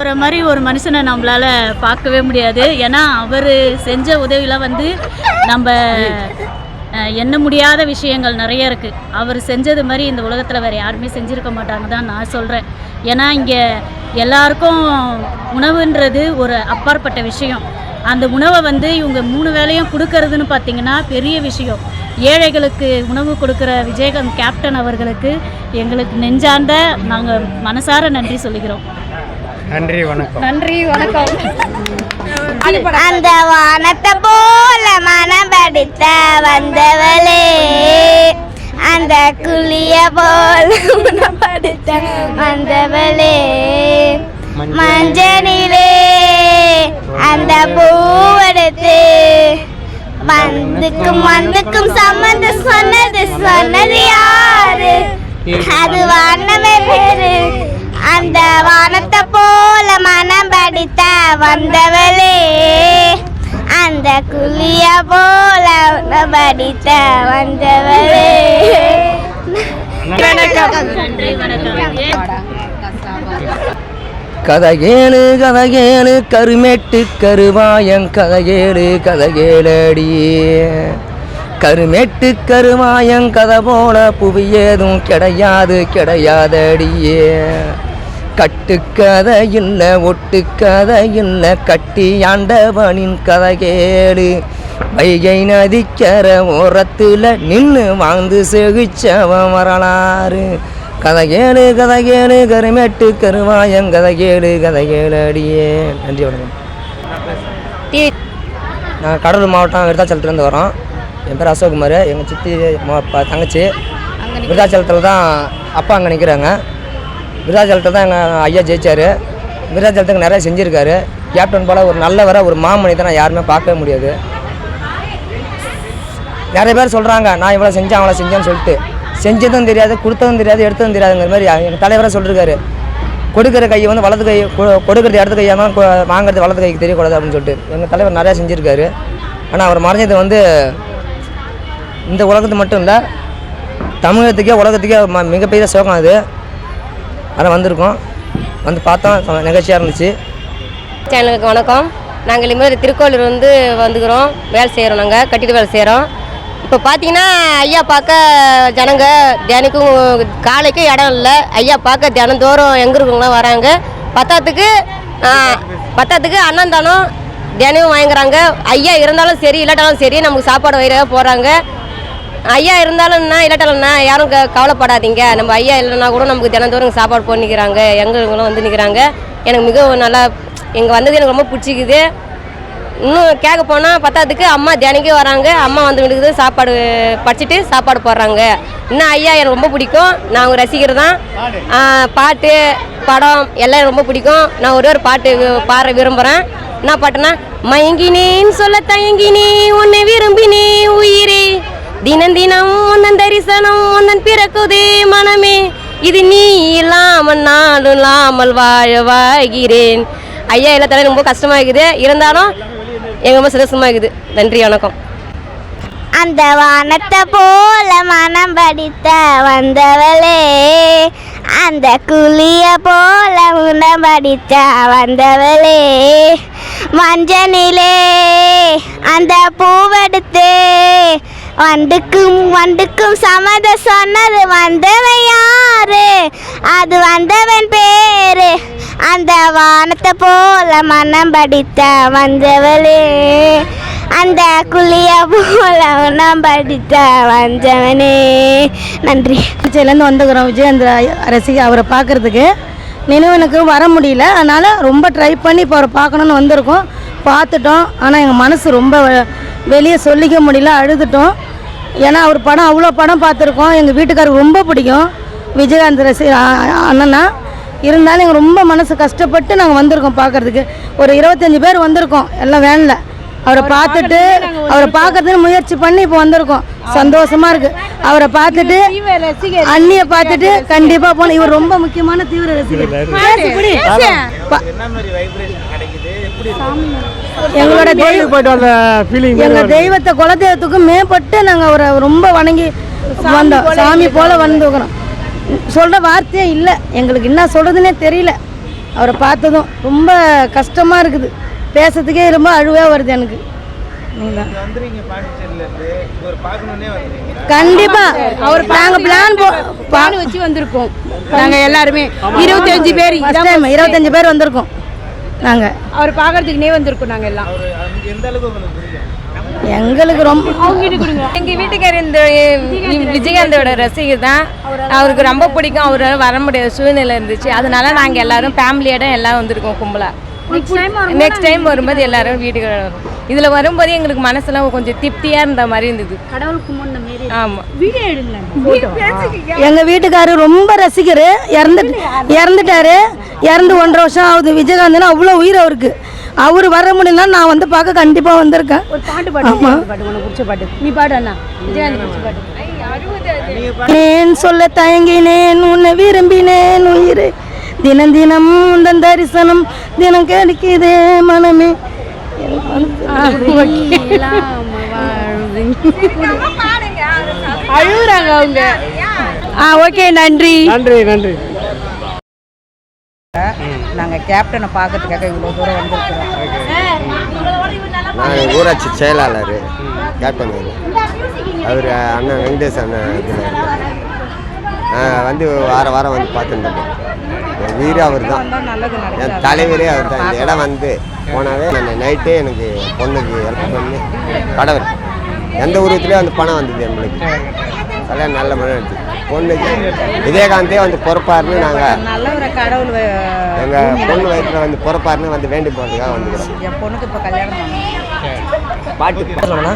அவரை மாதிரி ஒரு மனுஷனை நம்மளால பார்க்கவே முடியாது. ஏன்னா அவர் செஞ்ச உதவியில் வந்து நம்ம எண்ண முடியாத விஷயங்கள் நிறைய இருக்குது அவர் செஞ்சது மாதிரி இந்த உலகத்தில் வேறு யாருமே செஞ்சுருக்க மாட்டாங்க தான் நான் சொல்கிறேன் ஏன்னா இங்கே எல்லாருக்கும் உணவுன்றது ஒரு அப்பாற்பட்ட விஷயம். அந்த உணவை வந்து இவங்க மூணு வேலையும் கொடுக்கறதுன்னு பார்த்தீங்கன்னா பெரிய விஷயம். ஏழைகளுக்கு உணவு கொடுக்குற விஜயகாந்த் கேப்டன் அவர்களுக்கு எங்களுக்கு நெஞ்சார்ந்த நாங்கள் மனசார நன்றி சொல்லிக்கிறோம். நன்றி வணக்கம். நன்றி வணக்கம். அந்த வானத்தை போல மனம் படித்த வந்தவளே. அந்த குளிய போல மனம் படித்த வந்தவளே. மஞ்சனிலே அந்த பூவெடுத்து வந்துக்கும் வந்துக்கும் சம்மந்தம் சொன்னது சொன்னது யாரு? அது வானமே பேரு அந்த வானத்தை போல மனம் படித்த வந்தவளே அந்த குழிய போல படித்த வந்தவளே. கதகேளு கதகேளு ஏ- கதைகேளு கதைகேளு கருமேட்டு கருவாயன் கதைகேளு கதைகேளடி. கருமேட்டு கதை போல புவி ஏதும் கிடையாது கிடையாதடியே கட்டுக்கதை இல்லை ஒட்டுக்கதை இல்லை கட்டி ஆண்டவனின் கதை கேளு வைகை நதிக்கர ஓரத்தில் நின்று வாழ்ந்து செகிச்சவன் வரலாறு. கதை கேளு கதை கேளு கருமேட்டு கருவாயன் கதை கேளு கதை கேளு அடியே. நன்றி வணக்கம். நான் கடலூர் மாவட்டம் விருத்தாச்சலத்துலேருந்து வரோம் என் பேர் அசோக்குமார். எங்கள் சித்தி தங்கச்சி. விருத்தாச்சலத்தில் தான் அப்பா அங்கே நிற்கிறாங்க விருத்தாச்சலத்தில் தான் எங்கள் ஐயா ஜெயிச்சார். விருத்தாச்சலத்துக்கு நிறையா செஞ்சுருக்காரு. கேப்டன் போல் ஒரு நல்லவரை ஒரு மாமனிதனை யாருமே பார்க்கவே முடியாது. நிறைய பேர் சொல்கிறாங்க நான் இவ்வளோ செஞ்சேன் அவ்வளோ செஞ்சேன்னு சொல்லிட்டு. செஞ்சதும் தெரியாது கொடுத்ததும் தெரியாது எடுத்ததும் தெரியாதுங்கிற மாதிரி எங்கள் தலைவராக சொல்லியிருக்காரு கொடுக்குற கையை வந்து வலது கை கொ- கொடுக்கறது இடது கையாக தான் வாங்குறது வலது கைக்கு தெரியக்கூடாது அப்படின்னு சொல்லிட்டு. எங்கள் தலைவர் நிறையா செஞ்சுருக்காரு. ஆனால் அவர் மறைஞ்சது வந்து இந்த உலகத்து மட்டும் இல்லை தமிழகத்துக்கே உலகத்துக்கே ம- மிகப்பெரிய சோகம் அது. அதெல்லாம் வந்திருக்கோம். வந்து பார்த்தோம் நிகழ்ச்சியாக இருந்துச்சு. சேனலுக்கு வணக்கம். நாங்கள் இனிமேல் திருக்கோளூர் வந்து வந்துக்கிறோம். வேலை செய்கிறோம் நாங்கள் கட்டிட வேலை செய்கிறோம் இப்போ பார்த்தீங்கன்னா ஐயா பார்க்க ஜனங்க தினக்கும் காலைக்கும் இடம் இல்லை. ஐயா பார்க்க தினந்தோறும் எங்கே இருக்கவங்களாம் வராங்க. பத்தாத்துக்கு பத்தாத்துக்கு பத்தாத்துக்கு தானும் தினமும் வாங்குறாங்க ஐயா இருந்தாலும் சரி இல்லாட்டாலும் சரி நமக்கு சாப்பாடு வயிறாக போகிறாங்க ஐயா இருந்தாலும்ண்ணா இல்லாட்டாலும்னா யாரும் க- கவலைப்படாதீங்க. நம்ம ஐயா இல்லைன்னா கூட நமக்கு தினந்தோறும் சாப்பாடு போட்டு எங்களுங்களும் வந்து நிற்கிறாங்க எனக்கு மிகவும் நல்லா இங்கே வந்தது எனக்கு ரொம்ப பிடிச்சிக்குது. இன்னும் கேட்க போனால் பத்தாதுக்கு அம்மா தினைக்கும் வராங்க. அம்மா வந்து விடுக்குது சாப்பாடு படிச்சுட்டு சாப்பாடு போடுறாங்க. இன்னும் ஐயா எனக்கு ரொம்ப பிடிக்கும். நான் அவங்க ரசிகர் தான். பாட்டு படம் எல்லாம் எனக்கு ரொம்ப பிடிக்கும். நான் ஒரே ஒரு பாட்டு பாட விரும்புகிறேன் என்ன பாட்டுனா மயங்கினேன்னு சொல்ல தயங்கினே உன்னை விரும்பினே உயிரே. தினம் தினம் உன்னன் தரிசனம் உன்னன் பிறக்குதே மனமே. இது நீ இல்லாமல் நானும் இல்லாமல் வாழ வாழ்கிறேன். ஐயா எல்லாத்தாலும் ரொம்ப கஷ்டமா இருக்குது இருந்தாலும் எங்க ரொம்ப சந்தோஷமா இருக்குது நன்றி வணக்கம். அந்த வானத்தை போல மனம் படித்த வந்தவளே அந்த குளிய போல உணம் படித்த வந்தவளே மஞ்சனிலே அந்த பூவெடுத்து. வண்டுக்கும் வண்டுக்கும் சமத சொன்னது வந்தவன் யாரு? அது வந்தவன் பேரு. அந்த வானத்தை போல மனம் படித்த வந்தவளே. அந்த குழிய போல நாம் படித்த வந்தவனே. நன்றி. திருச்சியிலேருந்து வந்துக்கிறோம் விஜயேந்திர ரசிகை அவரை பார்க்குறதுக்கு. நினைவனுக்கு வர முடியல. அதனால் ரொம்ப ட்ரை பண்ணி இப்போ அவரை பார்க்கணுன்னு வந்திருக்கோம். பார்த்துட்டோம். ஆனால் எங்கள் மனசு ரொம்ப வெளியே சொல்லிக்க முடியல அழுதுட்டோம். ஏன்னா அவர் படம் அவ்வளோ படம் பார்த்துருக்கோம். எங்கள் வீட்டுக்காரருக்கு ரொம்ப பிடிக்கும். விஜயகாந்த் ரசி அண்ணனா. இருந்தாலும் எங்கள் ரொம்ப மனசு கஷ்டப்பட்டு நாங்கள் வந்திருக்கோம் பார்க்கறதுக்கு. ஒரு இருபத்தஞ்சி பேர் வந்திருக்கோம். எல்லாம் வேனில். அவரை பார்த்துட்டு அவரை பார்க்கறதுக்கு முயற்சி பண்ணி இப்போ வந்திருக்கோம். சந்தோஷமா இருக்கு. அவரை பார்த்துட்டு அண்ணியை பார்த்துட்டு கண்டிப்பா போன இவர் ரொம்ப முக்கியமான தீவிர ரசிகர். எங்களோட எங்க தெய்வத்தை குலதெய்வத்துக்கு மேம்பட்டு நாங்க அவரை ரொம்ப வணங்கி வந்தோம். சாமி போல வந்துக்கிறோம் சொல்ற வார்த்தையே இல்லை. எங்களுக்கு என்ன சொல்றதுன்னே தெரியல. அவரை பார்த்ததும் ரொம்ப கஷ்டமாக இருக்குது. பேசுறதுக்கே ரொம்ப அழுவாக வருது எனக்கு. நீங்க கண்டிப்பா. அவர் நாங்க பிளான் பால் வச்சு வந்திருக்கோம். நாங்க எல்லாருமே. இருபத்தஞ்சு பேர் இருபத்தஞ்சு பேர் வந்திருக்கோம். நாங்க. அவர் பாக்குறதுக்குனே வந்திருக்கோம் நாங்க எல்லாம். எங்களுக்கு ரொம்ப எங்கள் வீட்டுக்காரர் இந்த விஜயகாந்தோட ரசிகர் தான். அவருக்கு ரொம்ப பிடிக்கும். அவரால் வர முடியாத சூழ்நிலை இருந்துச்சு. அதனால நாங்கள் எல்லாரும் ஃபேமிலியோட எல்லாம் வந்திருக்கோம் கும்பலா. நெக்ஸ்ட் டைம் வரும்போது எல்லாரும் வீட்டுக்கு வரும். இதில் வரும்போது எங்களுக்கு மனசுலாம் கொஞ்சம் திருப்தியாக இருந்த மாதிரி இருந்தது. கடவுளுக்கு ஆமாம் எங்க வீட்டுக்காரர் ரொம்ப ரசிகர். இறந்து இறந்துட்டாரு. இறந்து ஒன்றரை வருஷம் ஆகுது. விஜயகாந்த்னா அவ்வளோ உயிர் அவருக்கு. அவர் வர முடியலன்னா நான் வந்து பார்க்க கண்டிப்பா வந்திருக்கேன். ஒரு பாட்டு பாடு ஆமா. பாட்டு உனக்கு பிடிச்ச பாட்டு. நீ பாடு அண்ணா. விஜயகாந்த் பிடிச்ச பாட்டு. ஏன் சொல்ல தயங்கினேன் உன்னை விரும்பினேன் உயிரே. தினம் தினம் உந்தன் தரிசனம் தினம் கிடைக்குதே மனமே. அழுகுறாங்க அவங்க. ஆ ஓகே நன்றி. நன்றி நன்றி. நாங்கள் கேப்டனை பார்க்கறதுக்காக இவ்வளோ தூரம் வந்திருக்கிறோம். நான் ஊராட்சி செயலாளர் கேப்டன் அவர் அண்ணன் வெங்கடேஷ் அண்ணன் இதில் வந்து வார வாரம் வந்து பார்த்துருந்தேன் என் வீடு அவர் தான் நல்லது என் தலைவரே அவர் தான் இந்த இடம் வந்து போனாவே நான் நைட்டே எனக்கு பொண்ணுக்கு ஹெல்ப் பண்ணி கடவுள். எந்த உருவத்துலேயும் அந்த பணம் வந்தது எங்களுக்கு. அதெல்லாம் நல்ல மழை இருந்துச்சு பொண்ணுக்கு விஜயகாந்தே வந்து பொறுப்பாருன்னு நாங்கள் எங்கள் பொண்ணு வயிற்றில் வந்து பொறுப்பாருன்னு வந்து வேண்டி போகிறதுக்காக வந்துக்கிறோம் என் பொண்ணுக்கு இப்போ கல்யாணம் பாட்டு சொன்னோம்னா?